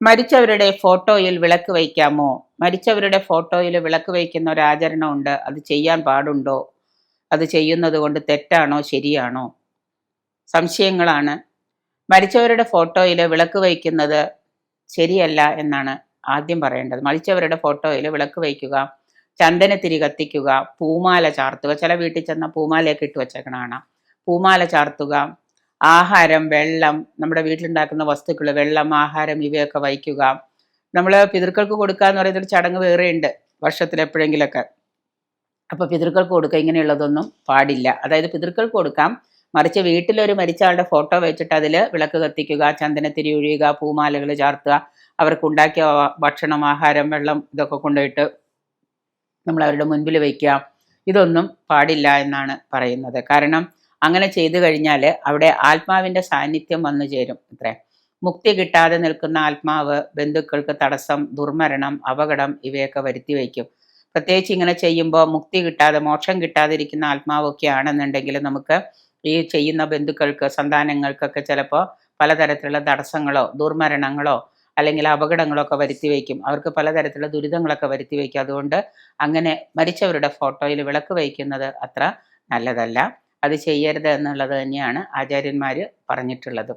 മരിച്ചവരുടെ ഫോട്ടോയിൽ വിളക്ക് വയ്ക്കാമോ? മരിച്ചവരുടെ ഫോട്ടോയിൽ വിളക്ക് വയ്ക്കുന്ന ഒരു ആചരണമുണ്ട്. അത് ചെയ്യാൻ പാടുണ്ടോ? അത് ചെയ്യുന്നത് കൊണ്ട് തെറ്റാണോ? ശരിയാണോ? സംശയങ്ങളാണ്. മരിച്ചവരുടെ ഫോട്ടോയിൽ വിളക്ക് വയ്ക്കുന്നത് ശരിയല്ല എന്നാണ് ആദ്യം പറയേണ്ടത്. മരിച്ചവരുടെ ഫോട്ടോയിൽ വിളക്ക് വയ്ക്കുക ചന്ദനത്തിരി കത്തിക്കുക പൂമാല ചാർത്തുക. ചില വീട്ടിൽ ചെന്ന പൂമാലയൊക്കെ ഇട്ട് വെച്ചേക്കണ പൂമാല ചാർത്തുക ആഹാരം വെള്ളം നമ്മുടെ വീട്ടിലുണ്ടാക്കുന്ന വസ്തുക്കൾ വെള്ളം ആഹാരം ഇവയൊക്കെ വഹിക്കുക നമ്മൾ പിതൃക്കൾക്ക് കൊടുക്കുക എന്ന് പറയുന്നൊരു ചടങ്ങ് വേറെയുണ്ട് വർഷത്തിൽ എപ്പോഴെങ്കിലൊക്കെ അപ്പോൾ പിതൃക്കൾക്ക് കൊടുക്കുക ഇങ്ങനെയുള്ളതൊന്നും പാടില്ല. അതായത് പിതൃക്കൾക്ക് കൊടുക്കാം. മറിച്ച് വീട്ടിലൊരു മരിച്ച ആളുടെ ഫോട്ടോ വെച്ചിട്ട് അതിൽ വിളക്ക് കത്തിക്കുക ചന്ദനത്തിരി ഒഴിയുക പൂമാലകൾ ചാർത്തുക അവർക്ക് ഉണ്ടാക്കിയ ഭക്ഷണം ആഹാരം വെള്ളം ഇതൊക്കെ കൊണ്ടുപോയിട്ട് നമ്മൾ അവരുടെ മുൻപിൽ വയ്ക്കുക. ഇതൊന്നും പാടില്ല എന്നാണ് പറയുന്നത്. കാരണം അങ്ങനെ ചെയ്തു കഴിഞ്ഞാൽ അവിടെ ആത്മാവിന്റെ സാന്നിധ്യം വന്നു ചേരും അത്രേ. മുക്തി കിട്ടാതെ നിൽക്കുന്ന ആത്മാവ് ബന്ധുക്കൾക്ക് തടസ്സം ദുർമരണം അപകടം ഇവയൊക്കെ വരുത്തി വയ്ക്കും. പ്രത്യേകിച്ച് ഇങ്ങനെ ചെയ്യുമ്പോൾ മുക്തി കിട്ടാതെ മോക്ഷം കിട്ടാതിരിക്കുന്ന ആത്മാവൊക്കെ ആണെന്നുണ്ടെങ്കിൽ നമുക്ക് ഈ ചെയ്യുന്ന ബന്ധുക്കൾക്ക് സന്താനങ്ങൾക്കൊക്കെ ചിലപ്പോൾ പലതരത്തിലുള്ള തടസ്സങ്ങളോ ദുർമരണങ്ങളോ അല്ലെങ്കിൽ അപകടങ്ങളൊക്കെ വരുത്തി വയ്ക്കും. അവർക്ക് പലതരത്തിലുള്ള ദുരിതങ്ങളൊക്കെ വരുത്തി വയ്ക്കും. അതുകൊണ്ട് അങ്ങനെ മരിച്ചവരുടെ ഫോട്ടോയിൽ വിളക്ക് വയ്ക്കുന്നത് അത്ര നല്ലതല്ല. അത് ചെയ്യരുത് എന്നുള്ളത് തന്നെയാണ് ആചാര്യന്മാർ പറഞ്ഞിട്ടുള്ളത്.